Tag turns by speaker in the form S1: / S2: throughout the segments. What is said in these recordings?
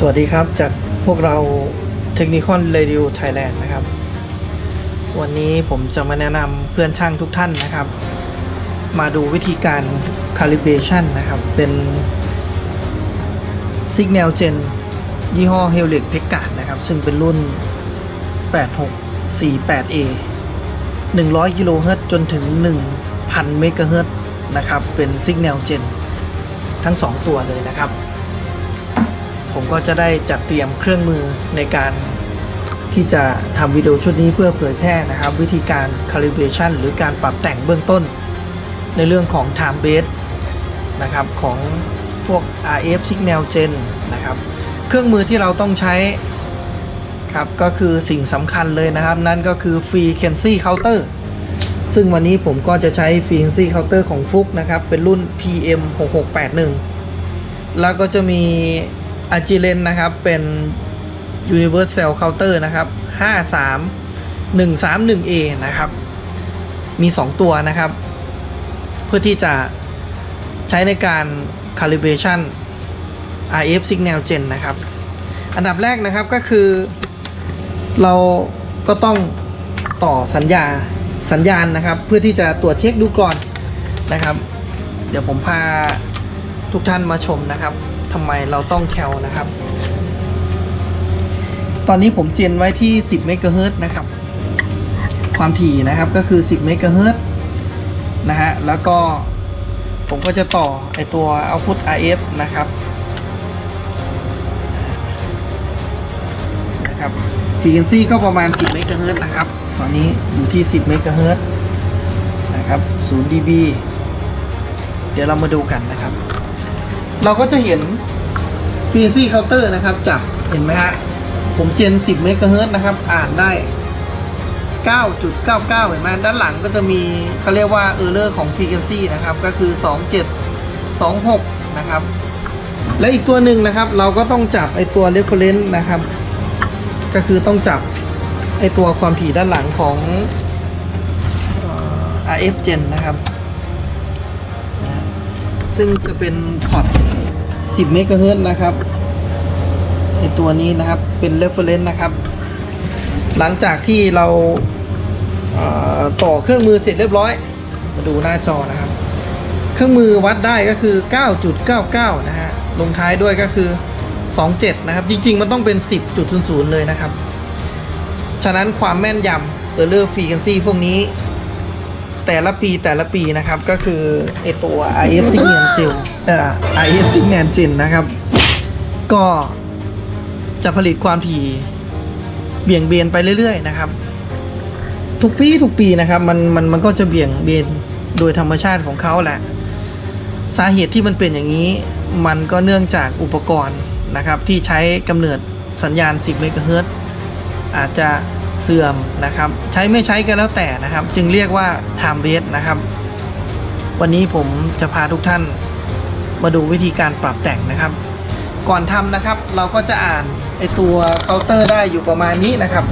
S1: สวัสดีครับจากพวกเรา Technicon Radio Thailand นะครับ วันนี้ผมจะมาแนะนำเพื่อนช่างทุกท่านนะครับ มาดูวิธีการ calibration นะครับ เป็น Signal Gen ยี่ห้อ h e l i x p e c k a r d นะครับ ซึ่งเป็นรุ่น 8648A 100กิโลเฮิรตจนถึง 1,000เมกะเฮิรตนะครับ เป็น Signal Gen ทั้ง 2 ตัวเลยนะครับ ผมก็จะได้จัดเตรียมเครื่องมือในการที่จะทำวิดีโอชุดนี้เพื่อเผยแพร่นะครับ วิธีการ calibration หรือการปรับแต่งเบื้องต้น ในเรื่องของ time base นะครับของพวก RF signal gen นะครับ เครื่องมือที่เราต้องใช้ครับก็คือสิ่งสำคัญเลยนะครับ นั่นก็คือ frequency counter ซึ่งวันนี้ผมก็จะใช้ frequency counter ของฟุกนะครับ เป็นรุ่น PM 6681 แล้วก็จะมี a g i l e n นะครับ เป็น Universal Counter นะครับ 53131A นะครับ มี 2 ตัวนะครับ เพื่อที่จะใช้ในการ calibration RF signal gen นะครับ อันดับแรกนะครับก็คือ เราก็ต้องต่อสัญญาสัญญาณนะครับ เพื่อที่จะตรวจเช็คดูก่อนนะครับ เดี๋ยวผมพาทุกท่านมาชมนะครับ ทำไมเราต้องแคลนะครับ ตอนนี้ผมเจนไว้ที่ 10เมกะเฮิรตซ์นะครับ ความถี่นะครับก็คือ 10เมกะเฮิรตซ์นะฮะ แล้วก็ผมก็จะต่อไอตัว output RF นะครับนะครับ frequency ก็ประมาณ 10เมกะเฮิรตซ์นะครับ ตอนนี้อยู่ที่ 10เมกะเฮิรตซ์นะครับ 0 dB เดี๋ยวเรามาดูกันนะครับ เราก็จะเห็น frequency counter นะครับจับเห็นไหมฮะ ผมเจน 10 เมกะเฮิรตนะครับ อ่านได้ 9.99 เห็นไหมด้านหลังก็จะมีเขาเรียกว่า error ของ frequency นะครับ ก็คือ 2726 นะครับ และอีกตัวหนึ่งนะครับ เราก็ต้องจับไอตัว reference นะครับ ก็คือต้องจับไอตัวความถี่ด้านหลังของ RF Gen นะครับ ซึ่งจะเป็นพอร์ต 10เมกะเฮิรตซ์นะครับไอตัวนี้นะครับเป็น reference นะครับ หลังจากที่เราเอ่อต่อเครื่องมือเสร็จเรียบร้อย มาดูหน้าจอนะครับ เครื่องมือวัดได้ก็คือ 9.99 นะฮะลงท้ายด้วยก็คือ 27 นะครับ จริง ๆ มันต้องเป็น 10.00 เลยนะครับ ฉะนั้นความแม่นยำ error frequency พวกนี้ แต่ละปีแต่ละปีนะครับก็คือไอตัว IF Signal Gel เอ่อ IF Signal Gen นะครับ ก็จะผลิตความถี่เบี่ยงเบนไปเรื่อย ๆ นะครับ ทุกปีทุกปีนะครับมันมันมันก็จะเบี่ยงเบนโดยธรรมชาติของเขาแหละ สาเหตุที่มันเป็นอย่างนี้ มันก็เนื่องจากอุปกรณ์นะครับที่ใช้กำเนิดสัญญาณ 10 เมกะเฮิรตอาจจะ สื่อมนะครับ ใช้ไม่ใช้ก็แล้วแต่นะครับ จึงเรียกว่า time base นะครับ วันนี้ผมจะพาทุกท่านมาดูวิธีการปรับแต่งนะครับ ก่อนทำนะครับเราก็จะอ่านไอตัวเคาน์เตอร์ได้อยู่ประมาณนี้นะครับ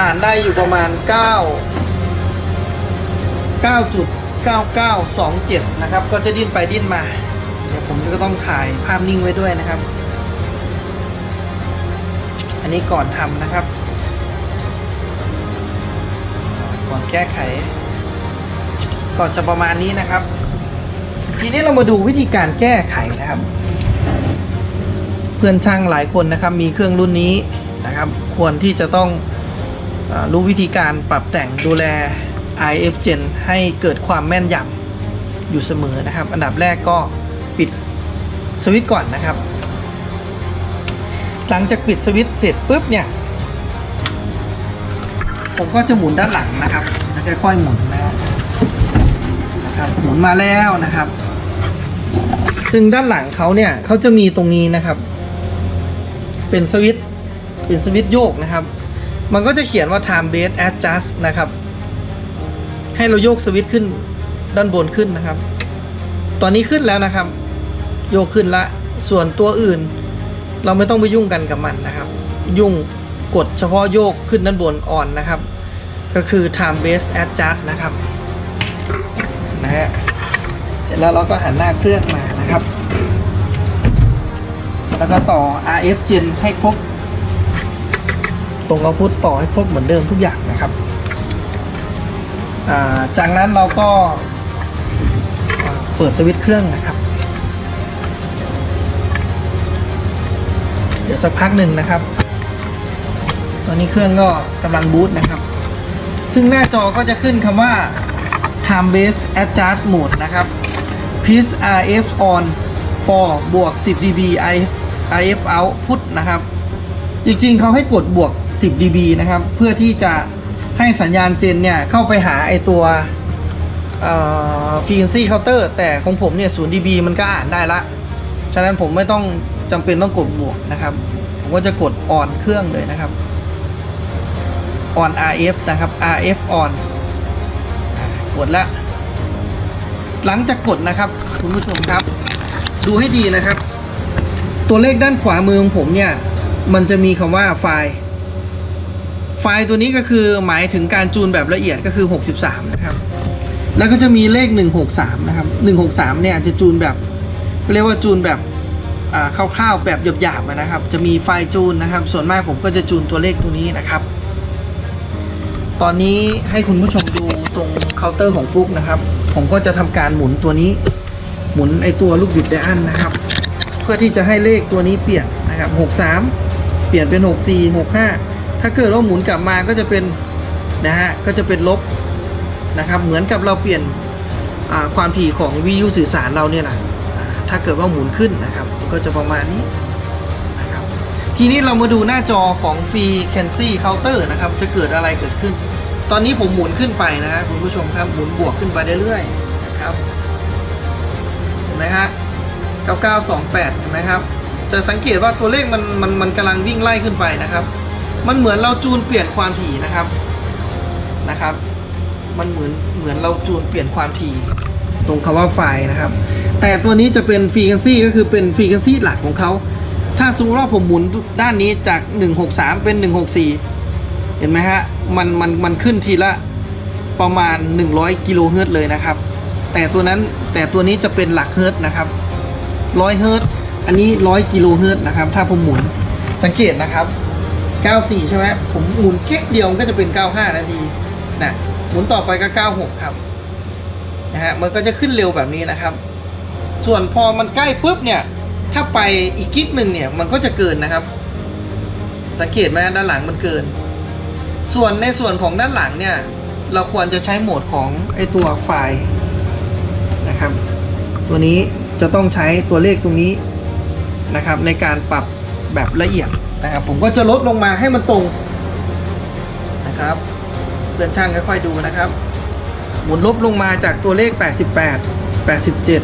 S1: อ่านได้อยู่ประมาณ 9 9.9927 นะครับ ก็จะดิ้นไปดิ้นมา เดี๋ยวผมก็ต้องถ่ายภาพนิ่งไว้ด้วยนะครับ อันนี้ก่อนทำนะครับ ก่อนแก้ไข ก่อนจะประมาณนี้นะครับ ทีนี้เรามาดูวิธีการแก้ไขนะครับ เพื่อนช่างหลายคนนะครับ มีเครื่องรุ่นนี้นะครับ ควรที่จะต้องอรู้วิธีการปรับแต่งดูแล IF Gen ให้เกิดความแม่นยำอยู่เสมอนะครับ อันดับแรกก็ปิดสวิตช์ก่อนนะครับ หลังจากปิดสวิตช์เสร็จปุ๊บเนี่ย ผมก็จะหมุนด้านหลังนะครับจะค่อยๆหมุนนะครับนะครับหมุนมาแล้วนะครับ ซึ่งด้านหลังเขาเนี่ยเขาจะมีตรงนี้นะครับ เป็นสวิตเป็นสวิตโยกนะครับ มันก็จะเขียนว่า time base adjust นะครับ ให้เราโยกสวิตขึ้นด้านบนขึ้นนะครับ ตอนนี้ขึ้นแล้วนะครับ โยกขึ้นละ ส่วนตัวอื่น เราไม่ต้องไปยุ่งกันกับมันนะครับ ยุ่งกดเฉพาะโยกขึ้นด้านบนอ่อนนะครับ ก็คือ time base adjust นะครับนะฮะเสร็จแล้วเราก็หันหน้าเครื่องมานะครับ แล้วก็ต่อ RF Gen ให้ครบตรงเอาพุทต่อให้ครบเหมือนเดิมทุกอย่างนะครับาจากนั้นเราก็เปิดสวิตช์เครื่องนะครับ เดี๋ยวสักพักหนึ่งนะครับ ตอนนี้เครื่องก็กำลังบูตนะครับ ซึ่งหน้าจอก็จะขึ้นคำว่า time based adjust mode นะครับ please RF on for บวก 10 dB IF output นะครับ จริงๆเขาให้กดบวก 10 dB นะครับ เพื่อที่จะให้สัญญาณเจนเนี่ย เข้าไปหาไอตัวฟ r e q u e n c y counter แต่ของผมเนี่ย0 dB มันก็อ่านได้ละ ฉะนั้นผมไม่ต้องจำเป็นต้องกดบวกนะครับ ผมก็จะกด on เครื่องเลยนะครับ on RF นะครับ RF on อ่ากดแล้วหลังจากกดนะครับคุณผู้ชมครับ ดูให้ดีนะครับ ตัวเลขด้านขวามือของผมเนี่ย มันจะมีคำว่าไฟล์ไฟล์ตัวนี้ก็คือหมายถึงการจูนแบบละเอียดก็คือ 63 นะครับ แล้วก็จะมีเลข 163 นะครับ 163 เนี่ยจะจูนแบบเรียกว่าจูนแบบคร่าวๆแบบหยาบๆนะครับ จะมีไฟล์จูนนะครับ ส่วนมากผมก็จะจูนตัวเลขตัวนี้นะครับ ตอนนี้ให้คุณผู้ชมดูตรงเคาน์เตอร์ของฟุกนะครับ ผมก็จะทำการหมุนตัวนี้ หมุนไอตัวลูกบิดไดอันนะครับ เพื่อที่จะให้เลขตัวนี้เปลี่ยนนะครับ63 เปลี่ยนเป็น 64 65 ถ้าเกิดว่าหมุนกลับมาก็จะเป็นนะฮะก็จะเป็นลบนะครับเหมือนกับเราเปลี่ยนความถี่ของวิทยุสื่อสารเราเนี่ยแหละถ้าเกิดว่าหมุนขึ้นนะครับ ก็จะประมาณนี้นะครับทีนี้เรามาดูหน้าจอของ Frequency Counter นะครับ จะเกิดอะไรเกิดขึ้น ตอนนี้ผมหมุนขึ้นไปนะฮะคุณผู้ชมครับหมุนบวกขึ้นไปเรื่อยๆนะครับเห็นไหมฮะ9928เห็นไหมครับจะสังเกตว่าตัวเลขมันมันมันกำลังวิ่งไล่ขึ้นไปนะครับ มันเหมือนเราจูนเปลี่ยนความถี่นะครับนะครับ มันเหมือนเหมือนเราจูนเปลี่ยนความถี่ตรงคำว่าไฟนะครับ แต่ตัวนี้จะเป็นฟรี q u e n c y ก็คือเป็นฟรี q u e n c y หลักของเขา ถ้าสมมติว่าผมหมุนด้านนี้จาก 163 เป็น 164 เห็นไหมฮะ มันมันมันขึ้นทีละประมาณ 100กิโลเฮิรตเลยนะครับ แต่ตัวนั้นแต่ตัวนี้จะเป็นหลักเฮิรตนะครับ100เฮิรตอันนี้100กิโลเฮิรตนะครับ ถ้าผมหมุนสังเกตนะครับ 94 ใช่ไหมผมหมุนแค่เดียวมันก็จะเป็น 95 นาทีนะหมุนต่อไปก็ 96 ครับนะฮะมันก็จะขึ้นเร็วแบบนี้นะครับ ส่วนพอมันใกล้ปุ๊บเนี่ย ถ้าไปอีกกิ๊กหนึ่งเนี่ยมันก็จะเกินนะครับ สังเกตไหมด้านหลังมันเกิน ส่วนในส่วนของด้านหลังเนี่ย เราควรจะใช้โหมดของไอตัวไฟล์นะครับ ตัวนี้จะต้องใช้ตัวเลขตรงนี้นะครับ ในการปรับแบบละเอียดนะครับ ผมก็จะลดลงมาให้มันตรงนะครับเพื่อนช่างค่อยๆดูนะครับ หมุนลบลงมาจากตัวเลข 88 87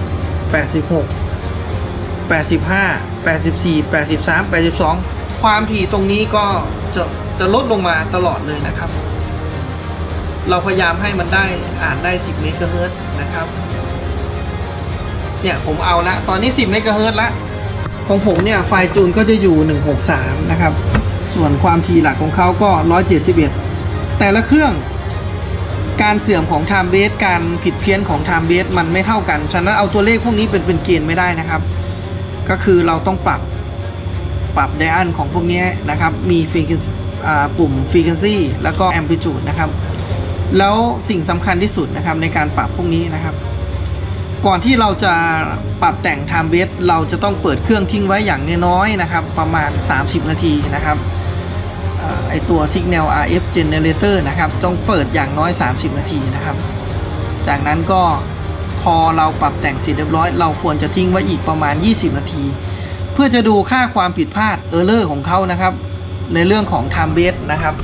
S1: 86 85 84 83 82 ความถี่ตรงนี้ก็จะ จะลดลงมาตลอดเลยนะครับ เราพยายามให้มันได้อ่านได้ 10เมกะเฮิร์ตนะครับเนี่ยผมเอาละตอนนี้ 10เมกะเฮิร์ตละของผมเนี่ยไฟจูนก็จะอยู่ 163 นะครับ ส่วนความถี่หลักของเขาก็ 171 แต่ละเครื่องการเสื่อมของ time base การผิดเพี้ยนของ time base มันไม่เท่ากัน ฉะนั้นเอาตัวเลขพวกนี้เป็นเป็นเกณฑ์ไม่ได้นะครับ ก็คือเราต้องปรับปรับไดอันของพวกนี้นะครับ มีฟรี ปุ่ม frequency แล้วก็ amplitude นะครับ แล้วสิ่งสำคัญที่สุดนะครับในการปรับพวกนี้นะครับ ก่อนที่เราจะปรับแต่ง time b a s เราจะต้องเปิดเครื่องทิ้งไว้อย่างน้อยๆนะครับ ประมาณ 30 นาทีนะครับเอ่อไอตัว signal RF generator นะครับต้องเปิดอย่างน้อย 30 นาทีนะครับ จากนั้นก็พอเราปรับแต่งเสร็จเรียบร้อย เราควรจะทิ้งไว้อีกประมาณ 20 นาที เพื่อจะดูค่าความผิดพลาด error ของเขานะครับ ในเรื่องของ time base นะครับ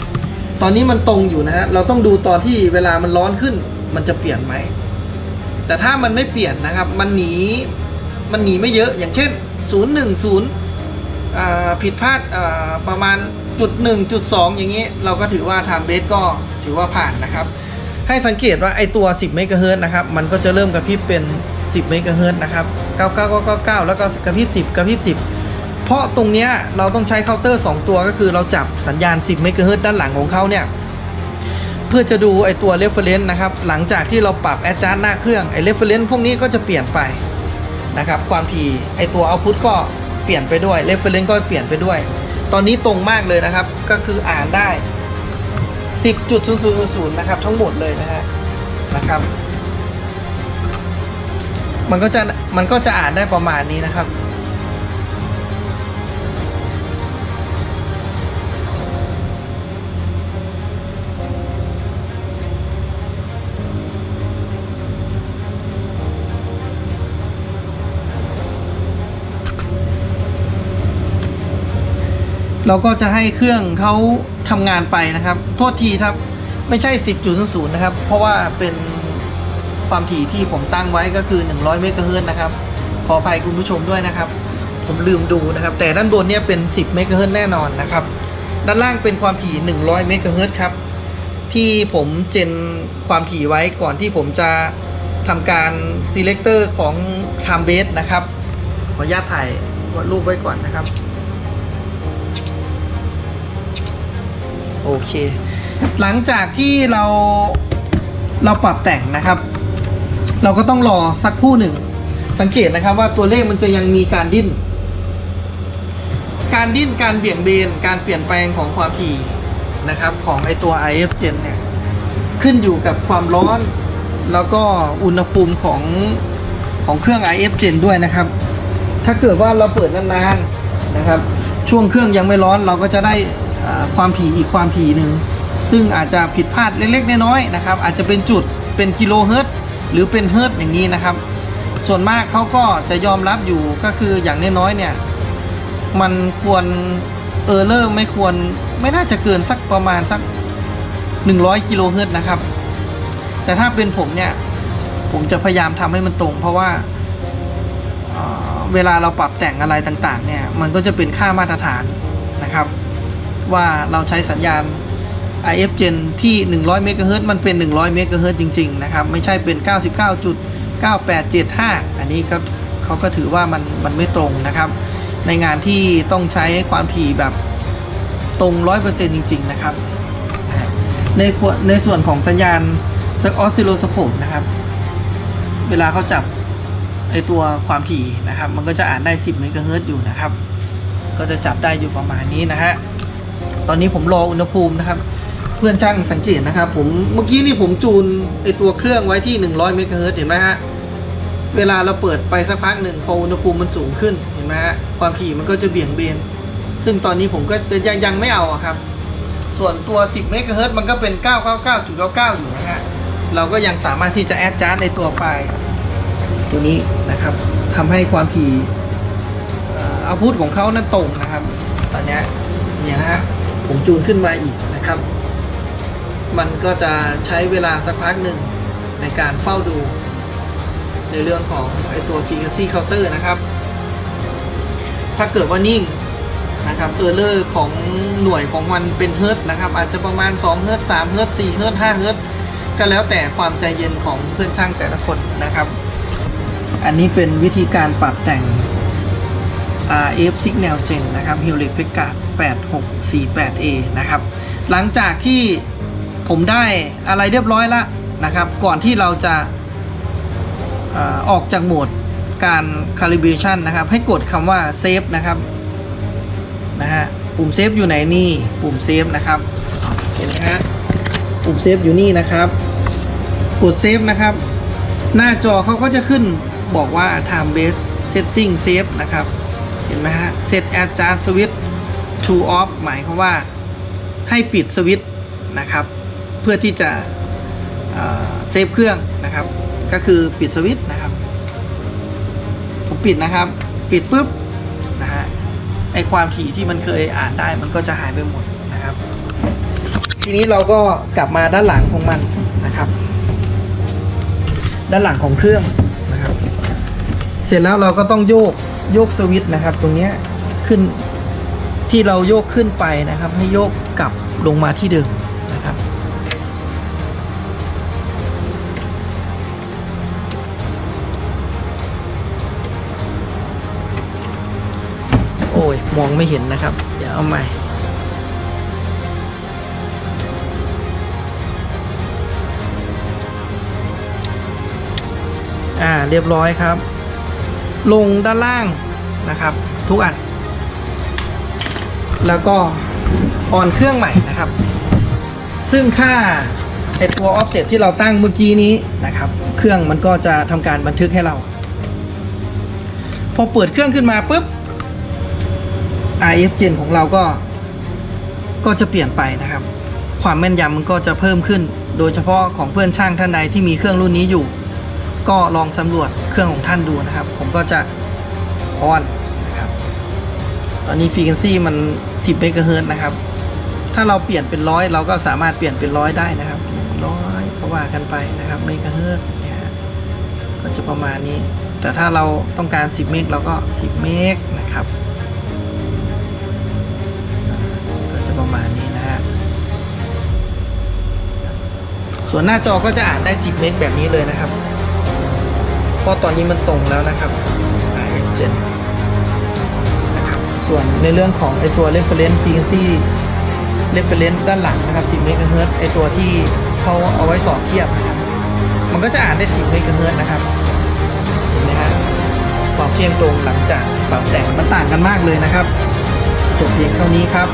S1: ตอนนี้มันตรงอยู่นะฮะเราต้องดูตอนที่เวลามันร้อนขึ้น มันจะเปลี่ยนไหมแต่ถ้ามันไม่เปลี่ยนนะครับ มันหนีมันหนีไม่เยอะอย่างเช่น 010อ่าผิดพลาดอ่าประมาณจุดหนึ่งจุดสองอย่างนี้ เราก็ถือว่า time base ก็ถือว่าผ่านนะครับ ให้สังเกตว่าไอตัว 10 เมกะเฮิร์นะครับ มันก็จะเริ่มกระพริบเป็น 10 เมกะเฮิรตซ์นะครับ 9999 แล้วก็กระพริบ10 กระพริบ10 เพราะตรงเนี้ยเราต้องใช้เคาน์เตอร์ 2 ตัวก็คือเราจับสัญญาณ 10 เมกะเฮิรตซ์ด้านหลังของเขาเนี่ยเพื่อจะดูไอตัว reference นะครับ หลังจากที่เราปรับ adjust หน้าเครื่องไอ reference พวกนี้ก็จะเปลี่ยนไปนะครับความถี่ไอตัว output ก็เปลี่ยนไปด้วย reference ก็เปลี่ยนไปด้วย ตอนนี้ตรงมากเลยนะครับ ก็คืออ่านได้ 10.0000นะครับทั้งหมดเลยนะฮะนะครับมันก็จะมันก็จะอ่านได้ประมาณนี้นะครับ เราก็จะให้เครื่องเขาทำงานไปนะครับ โทษทีครับ ไม่ใช่ 10.00 นะครับ เพราะว่าเป็นความถี่ที่ผมตั้งไว้ก็คือ 100 เมกะเฮิรตซ์นะครับ ขออภัยคุณผู้ชมด้วยนะครับ ผมลืมดูนะครับ แต่ด้านบนเนี่ยเป็น 10 เมกะเฮิรตซ์แน่นอนนะครับ ด้านล่างเป็นความถี่ 100 เมกะเฮิรตซ์ครับ ที่ผมเจนความถี่ไว้ก่อนที่ผมจะทำการ selector ของ time base นะครับ ขออนุญาตถ่ายรูปไว้ก่อนนะครับ โอเค หลังจากที่เราเราปรับแต่งนะครับ เราก็ต้องรอสักคู่หนึ่ง สังเกตนะครับว่าตัวเลขมันจะยังมีการดิ้น การดิ้นการเบี่ยงเบน การเปลี่ยนแปลงของความถี่นะครับของไอตัว IF Gen เนี่ยขึ้นอยู่กับความร้อนแล้วก็อุณหภูมิของของเครื่อง IF Gen ด้วยนะครับ ถ้าเกิดว่าเราเปิดนานๆนะครับ ช่วงเครื่องยังไม่ร้อนเราก็จะได้ ความถี่อีกความถี่หนึ่งซึ่งอาจจะผิดพลาดเล็กๆน้อยๆนะครับ อาจจะเป็นจุดเป็นกิโลเฮิรตซ์หรือเป็นเฮิรตซ์อย่างนี้นะครับ ส่วนมากเขาก็จะยอมรับอยู่ก็คืออย่างน้อยๆเนี่ยมันควรเออร์เลอร์ไม่ควรไม่น่าจะเกินสักประมาณสัก 100กิโลเฮิรตซ์นะครับ แต่ถ้าเป็นผมเนี่ย ผมจะพยายามทำให้มันตรง เพราะว่าเออเวลาเราปรับแต่งอะไรต่างๆเนี่ยมันก็จะเป็นค่ามาตรฐานนะครับ ว่าเราใช้สัญญาณ IF Gen ที่ 100เมกะเฮิรตมันเป็น 100เมกะเฮิรตจริง ๆ นะครับ ไม่ใช่เป็น 99.9875 อันนี้ก็เขาก็ถือว่ามันมันไม่ตรงนะครับ ในงานที่ต้องใช้ความถี่แบบตรง 100%จริง ๆ นะครับ ในในส่วนของสัญญาณออสซิโลสโคปนะครับ เวลาเขาจับไอตัวความถี่นะครับ มันก็จะอ่านได้ 10 เมกะเฮิรตซ์อยู่นะครับ ก็จะจับได้อยู่ประมาณนี้นะฮะ ตอนนี้ผมรออุณหภูมินะครับ เพื่อนช่างสังเกตนะครับ ผมเมื่อกี้นี่ผมจูนไอตัวเครื่องไว้ที่ 100เมกะเฮิรตซ์เห็นไหมฮะเวลาเราเปิดไปสักพักหนึ่งพออุณหภูมิมันสูงขึ้นเห็นไหมฮะความถี่มันก็จะเบี่ยงเบน ซึ่งตอนนี้ผมก็จะยังยังไม่เอาครับ ส่วนตัว 10เมกะเฮิรตซ์มันก็เป็น 999.99 อยู่นะฮะเราก็ยังสามารถที่จะแอดจาร์ในตัวไฟล์ตัวนี้นะครับทำให้ความถี่อาพุทของเขานั้นตรงนะครับ ตอนนี้เนี่ยนะฮะ ผมจูนขึ้นมาอีกนะครับ มันก็จะใช้เวลาสักพักหนึ่งในการเฝ้าดู ในเรื่องของไอตัว frequency counter นะครับ ถ้าเกิดว่านิ่งนะครับเออร์เลอร์ของหน่วยของมันเป็นเฮิร์ตนะครับ อาจจะประมาณ 2 เฮิร์ตซ์3เฮิร์ตซ์4เฮิร์ตซ์5เฮิร์ตก็แล้วแต่ความใจเย็นของเพื่อนช่างแต่ละคนนะครับ อันนี้เป็นวิธีการปรับแต่ง RF Signal Gen นะครับ Hewlett Packard 8648A นะครับ หลังจากที่ผมได้อะไรเรียบร้อยแล้วนะครับ ก่อนที่เราจะออออกจากโหมดการ calibration นะครับ ให้กดคำว่า save นะครับนะฮะปุ่มเซฟอยู่ไหนนี่ปุ่มเซฟนะครับเห็นไหมฮะปุ่มเซฟอยู่นี่นะครับ กดเซฟนะครับ หน้าจอเขาก็จะขึ้นบอกว่า time base setting save นะครับ เห็นไหมฮะ set adjust switch to off หมายความว่าให้ปิดสวิตช์นะครับ เพื่อที่จะเซฟเครื่องนะครับ ก็คือปิดสวิตช์นะครับ ผมปิดนะครับ ปิดปุ๊บนะฮะไอความถี่ที่มันเคยอ่านได้มันก็จะหายไปหมดนะครับ ทีนี้เราก็กลับมาด้านหลังของมันนะครับ ด้านหลังของเครื่องนะครับ เสร็จแล้วเราก็ต้องโยก โยกสวิตช์นะครับ ตรงนี้ขึ้นที่เราโยกขึ้นไปนะครับ ให้โยกกลับลงมาที่เดิมนะครับ โอ้ย มองไม่เห็นนะครับ เดี๋ยวเอาใหม่อ่าเรียบร้อยครับ ลงด้านล่างนะครับ ทุกอัน แล้วก็ออนเครื่องใหม่นะครับ ซึ่งค่าไอตัว offset ที่เราตั้งเมื่อกี้นี้นะครับ เครื่องมันก็จะทำการบันทึกให้เรา พอเปิดเครื่องขึ้นมาปุ๊บ RF Gen ของเราก็ก็จะเปลี่ยนไปนะครับ ความแม่นยำมันก็จะเพิ่มขึ้น โดยเฉพาะของเพื่อนช่างท่านใดที่มีเครื่องรุ่นนี้อยู่ ก็ลองสำรวจเครื่องของท่านดูนะครับ ผมก็จะออนนะครับ ตอนนี้ฟรีเควนซี่มัน 10เมกะเฮิรตซ์นะครับ ถ้าเราเปลี่ยนเป็นร้อยเราก็สามารถเปลี่ยนเป็นร้อยได้นะครับร้อยก็ว่ากันไปนะครับเมกะเฮิรตซ์เนี่ยก็จะประมาณนี้ แต่ถ้าเราต้องการ 10 เมกเราก็ 10 เมกนะครับก็จะประมาณนี้นะฮะส่วนหน้าจอก็จะอ่านได้ 10 เมกแบบนี้เลยนะครับ เพราะตอนนี้มันตรงแล้วนะครับ IF7 นะครับส่วนในเรื่องของไอตัว reference frequency reference ด้านหลังนะครับ 10เมกะเฮิรตซ์ไอตัวที่เขาเอาไว้สอบเทียบนะครับมันก็จะอ่านได้ 10เมกะเฮิรตซ์นะครับเห็นไหมฮะความเที่ยงตรงหลังจากปรับแต่งมันต่างกันมากเลยนะครับจบเพียงเท่านี้ครับ